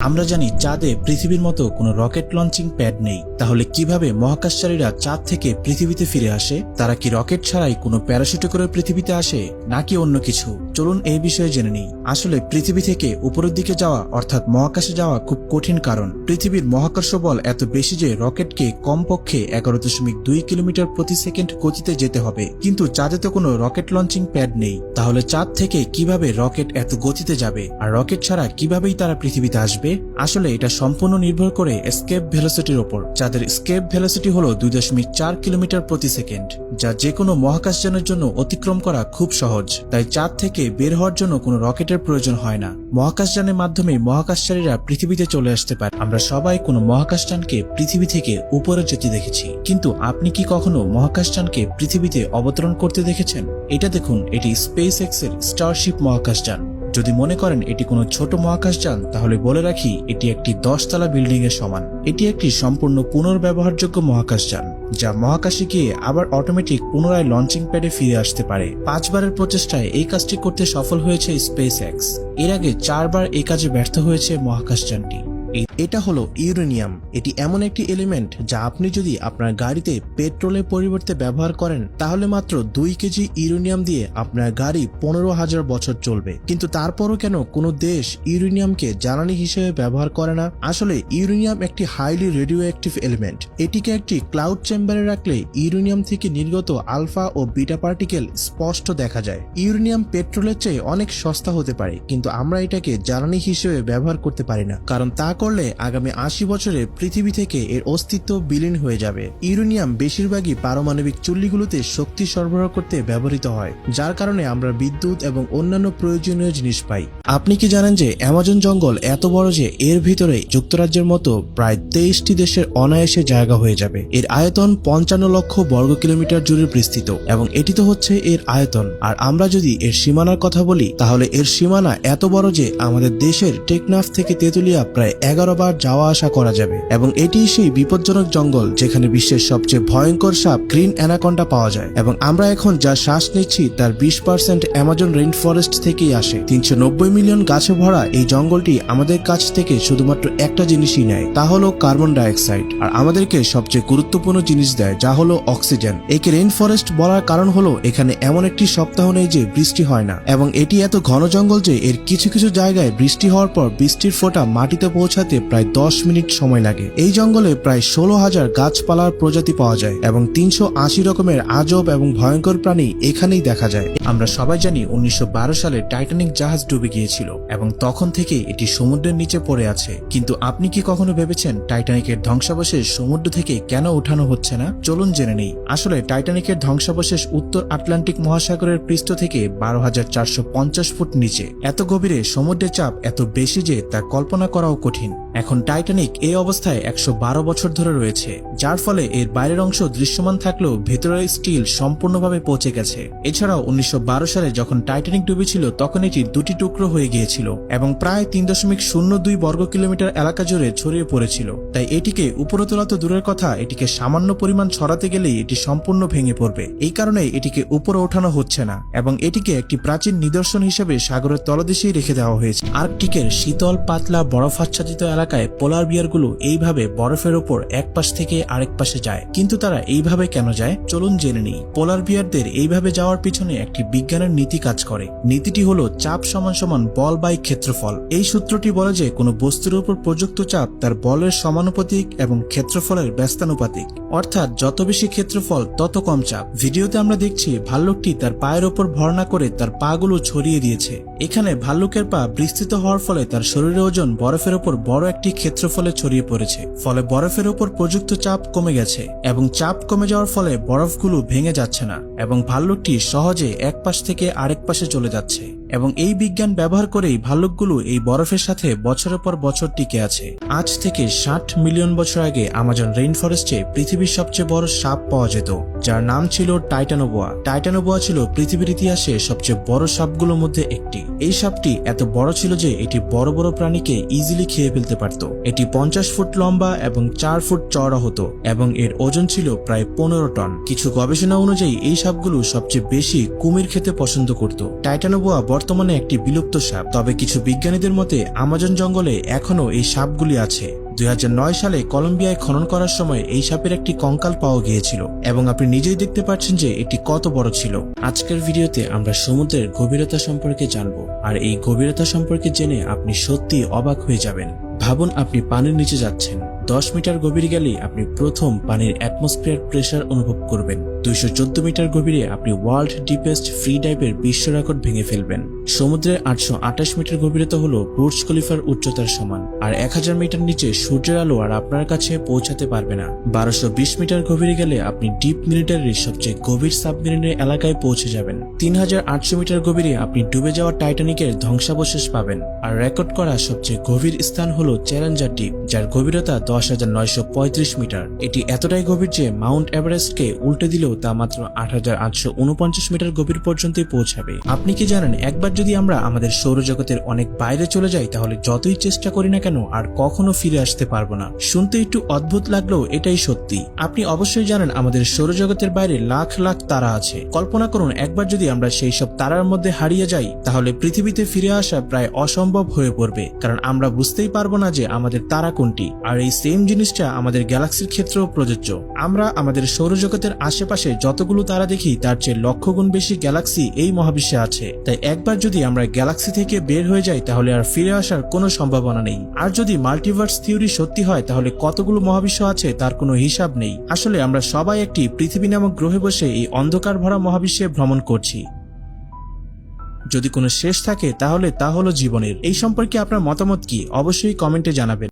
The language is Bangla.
আমরা জানি চাঁদে পৃথিবীর মতো কোনো রকেট লঞ্চিং প্যাড নেই। তাহলে কীভাবে মহাকাশচারীরা চাঁদ থেকে পৃথিবীতে ফিরে আসে? তারা কি রকেট ছাড়াই কোনো প্যারাশুটে করে পৃথিবীতে আসে? নাকি অন্য কিছু? চলুন এই বিষয়ে জেনে নিই। আসলে পৃথিবী থেকে উপরের দিকে যাওয়া, অর্থাৎ মহাকাশে যাওয়া খুব কঠিন কারণ। পৃথিবীর মহাকর্ষ বল এত বেশি যে রকেটকে কমপক্ষে এগারো দশমিক দুই কিলোমিটার প্রতি সেকেন্ড গতিতে যেতে হবে। কিন্তু চাঁদে তো কোনো রকেট লঞ্চিং প্যাড নেই। তাহলে চাঁদ থেকে কীভাবে রকেট এত গতিতে যাবে? আর রকেট ছাড়া কিভাবেই তারা পৃথিবীতে আসবে? আসলে এটা সম্পূর্ণ নির্ভর করে স্কেপ ভেলোসিটির ওপর। যাদের স্কেপ ভেলোসিটি হলো দুই দশমিক চার কিলোমিটার প্রতি সেকেন্ড, যা যে কোনো মহাকাশযানের জন্য অতিক্রম করা খুব সহজ। তাই চাঁদ থেকে বের হওয়ার জন্য কোনো রকেটের প্রয়োজন হয় না। মহাকাশযানের মাধ্যমে মহাকাশচারীরা পৃথিবীতে চলে আসতে পারে। আমরা সবাই কোনো মহাকাশযানকে পৃথিবী থেকে উপরে যেতে দেখেছি। কিন্তু আপনি কি কখনো মহাকাশযানকে পৃথিবীতে অবতরণ করতে দেখেছেন? এটা দেখুন, এটি স্পেস এক্সের স্টারশিপ মহাকাশযান। যদি মনে করেন এটি কোনো ছোট মহাকাশযান তাহলে বলে রাখি এটি একটি দশতলা বিল্ডিং এর সমান। এটি একটি সম্পূর্ণ পুনর্ব্যবহারযোগ্য মহাকাশযান যা মহাকাশে গিয়ে আবার অটোমেটিক পুনরায় লঞ্চিং প্যাডে ফিরে আসতে পারে। পাঁচবারের প্রচেষ্টায় এই কাজটি করতে সফল হয়েছে স্পেস এক্সের আগে চারবার এই কাজে ব্যর্থ হয়েছে মহাকাশযানটি এটা হলো ইউরেনিয়াম। এটি এমন একটি এলিমেন্ট যা আপনি যদি আপনার গাড়িতে পেট্রোলের পরিবর্তে ব্যবহার করেন, তাহলে মাত্র দুই কেজি ইউরেনিয়াম দিয়ে আপনার গাড়ি পনেরো হাজার বছর চলবে। কিন্তু তারপরও কেন কোনো দেশ ইউরেনিয়ামকে জ্বালানি হিসেবে ব্যবহার করে না? আসলে ইউরেনিয়াম একটি হাইলি রেডিও অ্যাক্টিভ এলিমেন্ট এটিকে একটি ক্লাউড চেম্বারে রাখলে ইউরেনিয়াম থেকে নির্গত আলফা ও বিটা পার্টিকেল স্পষ্ট দেখা যায়। ইউরেনিয়াম পেট্রোলের চেয়ে অনেক সস্তা হতে পারে, কিন্তু আমরা এটাকে জ্বালানি হিসেবে ব্যবহার করতে পারি না, কারণ তা করলে আগামী আশি বছরে পৃথিবী থেকে এর অস্তিত্ব বিলীন হয়ে যাবে। ইউরেনিয়াম বেশিরভাগই পারমাণবিক চুল্লিগুলোতে শক্তি সরবরাহ করতে ব্যবহৃত হয়, যার কারণে আমরা বিদ্যুৎ এবং অন্যান্য প্রয়োজনীয় জিনিস পাই। আপনি কি জানেন যে অ্যামাজন জঙ্গল এত বড় যে এর ভিতরে যুক্তরাজ্যের মতো প্রায় তেইশটি দেশের অনায়াসে জায়গা হয়ে যাবে। এর আয়তন পঞ্চান্ন লক্ষ বর্গ কিলোমিটার জুড়ে বিস্তৃত এবং এটি তো হচ্ছে এর আয়তন। আর আমরা যদি এর সীমানার কথা বলি, তাহলে এর সীমানা এত বড় যে আমাদের দেশের টেকনাফ থেকে তেতুলিয়া প্রায় এগারো বার যাওয়া আসা করা যাবে। এবং এটি সেই বিপজ্জনক জঙ্গল যেখানে বিশ্বের সবচেয়ে ভয়ঙ্কর সাপ গ্রিন অ্যানাকন্ডা পাওয়া যায়। এবং আমরা এখন যা শ্বাস নিচ্ছি তার বিশ পার্সেন্ট অ্যামাজন রেইন ফরেস্ট থেকেই আসে। তিনশো নব্বই মিলিয়ন গাছে ভরা এই জঙ্গলটি আমাদের কাছ থেকে শুধুমাত্র একটা জিনিসই নেয়, তা হলো কার্বন ডাইঅক্সাইড। আর আমাদেরকে সবচেয়ে গুরুত্বপূর্ণ জিনিস দেয়, যা হলো অক্সিজেন। একে রেইন ফরেস্ট বলার কারণ হলো এখানে এমন একটি সপ্তাহ নেই যে বৃষ্টি হয় না। এবং এটি এত ঘন জঙ্গল যে এর কিছু কিছু জায়গায় বৃষ্টি হওয়ার পর বৃষ্টির ফোঁটা মাটিতে পৌঁছাতে প্রায় দশ মিনিট সময় লাগে। এই জঙ্গলে প্রায় ষোলো হাজার গাছপালার প্রজাতি পাওয়া যায় এবং তিনশো আশি রকমের আজব এবং ভয়ঙ্কর প্রাণী এখানেই দেখা যায়। আমরা সবাই জানি উনিশশো বারো সালে টাইটানিক জাহাজ ডুবে গিয়েছিল এবং তখন থেকে এটি সমুদ্রের নিচে পড়ে আছে। কিন্তু আপনি কি কখনো ভেবেছেন টাইটানিকের ধ্বংসাবশেষ সমুদ্র থেকে কেন উঠানো হচ্ছে না? চলুন জেনে নেই। আসলে টাইটানিকের ধ্বংসাবশেষ উত্তর আটলান্টিক মহাসাগরের পৃষ্ঠ থেকে বারো হাজার চারশো পঞ্চাশ ফুট নিচে। এত গভীরে সমুদ্রের চাপ এত বেশি যে তা কল্পনা করাও কঠিন। এখন টাইটানিক এই অবস্থায় একশো বারো বছর ধরে রয়েছে, যার ফলে এর বাইরের অংশ দৃশ্যমান থাকলেও ভেতরের স্টিল সম্পূর্ণভাবে পচে গেছে। এছাড়াও উনিশশো সালে যখন টাইটানিক ডুবেছিল, তখন এটি দুটি টুকরো হয়ে গিয়েছিল এবং প্রায় তিন দশমিক শূন্য দুই বর্গ কিলোমিটার এলাকা জুড়ে ছড়িয়ে পড়েছিল। তাই এটিকে উপরে তোলা তো দূরের কথা, এটিকে সামান্য পরিমাণ ছড়াতে গেলেই এটি সম্পূর্ণ ভেঙে পড়বে। এই কারণে এটিকে উপরে ওঠানো হচ্ছে না এবং এটিকে একটি প্রাচীন নিদর্শন হিসেবে সাগরের তলদেশেই রেখে দেওয়া হয়েছে। আর্কটিকের শীতল, পাতলা, বরফ আচ্ছাদিত এলাকায় পোলার বিয়ারগুলো এইভাবে বরফের ওপর এক পাশ থেকে আরেক পাশে যায়। কিন্তু তারা এইভাবে কেন যায়? চলুন জেনে নিই। পোলার বিয়ারদের এইভাবে যাওয়ার পিছনে একটি বিজ্ঞানের নীতি কাজ করে। নীতিটি হলো চাপ সমান সমান বল বাই ক্ষেত্রফল। এই সূত্রটি বলে যে কোনো বস্তুর উপর প্রযুক্ত চাপ তার বলের সমানুপাতিক এবং ক্ষেত্রফলের ব্যস্তানুপাতিক। অর্থাৎ যত বেশি ক্ষেত্রফল, তত কম চাপ। ভিডিওতে আমরা দেখছি ভাল্লুকটি তার পায়ের ওপর ভর না করে তার পাগুলো ছড়িয়ে দিয়েছে। এখানে ভাল্লুকের পা বিস্তৃত হওয়ার ফলে তার শরীরের ওজন বরফের ওপর বড় একটি ক্ষেত্রফলে ছড়িয়ে পড়েছে। ফলে বরফের ওপর প্রযুক্ত চাপ কমে গেছে এবং চাপ কমে যাওয়ার ফলে বরফগুলো ভেঙে যাচ্ছে না এবং ভাল্লুকটি সহজে এক পাশ থেকে আরেক পাশে চলে যাচ্ছে। এবং এই বিজ্ঞান ব্যবহার করেই ভাল্লুকগুলো এই বরফের সাথে বছরের পর বছর টিকে আছে। আজ থেকে ষাট মিলিয়ন বছর আগে আমাজন রেইন ফরেস্টে পৃথিবীর সবচেয়ে বড় সাপ পাওয়া যেত, যার নাম ছিল টাইটানোবোয়া টাইটানোবোয়া ছিল পৃথিবীর ইতিহাসে সবচেয়ে বড় সাপগুলোর মধ্যে একটি। এই সাপটি এত বড় ছিল যে এটি বড় বড় প্রাণীকে ইজিলি খেয়ে ফেলতে পারত। এটি পঞ্চাশ ফুট লম্বা এবং চার ফুট চওড়া হতো এবং এর ওজন ছিল প্রায় পনেরো টন। কিছু গবেষণা অনুযায়ী এই সাপগুলো সবচেয়ে বেশি কুমির খেতে পছন্দ করত। টাইটানোবোয়া বর্তমানে একটি বিলুপ্ত সাপ। তবে কিছু বিজ্ঞানীদের মতে, আমাজন জঙ্গলে এখনও এই সাপগুলি আছে। দুই হাজার নয় সালে কলম্বিয়ায় খনন করার সময় এই সাপের একটি কঙ্কাল পাওয়া গিয়েছিল এবং আপনি নিজেই দেখতে পাচ্ছেন যে এটি কত বড় ছিল। আজকের ভিডিওতে আমরা সমুদ্রের গভীরতা সম্পর্কে জানব আর এই গভীরতা সম্পর্কে জেনে আপনি সত্যি অবাক হয়ে যাবেন। ভাবুন, আপনি পানির নিচে যাচ্ছেন। দশ মিটার গভীর গেলেই আপনি প্রথম পানির অ্যাটমসফিয়ার প্রেশার অনুভব করবেন। দুইশো চোদ্দ মিটার গভীরে আপনি ওয়ার্ল্ড ডিপেস্ট ফ্রি ডাইভের বিশ্ব রেকর্ড ভেঙে ফেলবেন। সমুদ্রের আটশো আঠাশ মিটার গভীরতা হল বুর্জ খলিফার উচ্চতার সমান, আর এক হাজার মিটার নিচে সূর্যের আলো আর আপনার কাছে পৌঁছাতে পারবে না। বারোশো মিটার গভীরে গেলে আপনি ডিপ মিলিটারির সবচেয়ে গভীর সাবমেরিনের এলাকায় পৌঁছে যাবেন। তিন হাজার আটশো মিটার গভীরে আপনি ডুবে যাওয়া টাইটানিকের ধ্বংসাবশেষ পাবেন। আর রেকর্ড করা সবচেয়ে গভীর স্থান হলো চ্যালেঞ্জার ডিপ যার গভীরতা দশ হাজার নয়শো পঁয়ত্রিশ মিটার। এটি এতটাই গভীর যে মাউন্ট এভারেস্টকে উল্টে দিলেও তা মাত্র আট উনপঞ্চাশ মিটার গভীর পর্যন্তই পৌঁছাবে। আপনি কি জানেন, একবার যদি আমরা আমাদের সৌরজগতের অনেক বাইরে চলে যাই, তাহলে যতই চেষ্টা করি না কেন আর কখনো ফিরে আসতে পারব না। শুনতে একটু অদ্ভুত লাগলেও এটাই সত্যি। আপনি অবশ্যই জানেন, আমাদের সৌরজগতের বাইরে লাখ লাখ তারা আছে। কল্পনা করুন, একবার যদি আমরা সেই সব তারার মধ্যে হারিয়ে যাই, তাহলে পৃথিবীতে ফিরে আসা প্রায় অসম্ভব হয়ে পড়বে। কারণ আমরা বুঝতেই পারব না যে আমাদের তারা কোনটি। আর এই সেম জিনিসটা আমাদের গ্যালাক্সির ক্ষেত্রেও প্রযোজ্য। আমরা আমাদের সৌরজগতের আশেপাশে যতগুলো তারা দেখি, তার চেয়ে লক্ষ গুণ বেশি গ্যালাক্সি এই মহাবিশ্বে আছে। তাই একবার যদি আমরা গ্যালাক্সি থেকে বের হয়ে যাই, তাহলে আর ফিরে আসার কোনো সম্ভাবনা নেই। আর যদি মাল্টিভার্স থিওরি সত্যি হয়, তাহলে কতগুলো মহাবিশ্ব আছে তার কোনো হিসাব নেই। আসলে আমরা সবাই একটি পৃথিবী নামক গ্রহে বসে এই অন্ধকার ভরা মহাবিশ্বে ভ্রমণ করছি। যদি কোনো শেষ থাকে, তাহলে তা হলো জীবনের। এই সম্পর্কে আপনার মতামত কি? অবশ্যই কমেন্টে জানাবেন।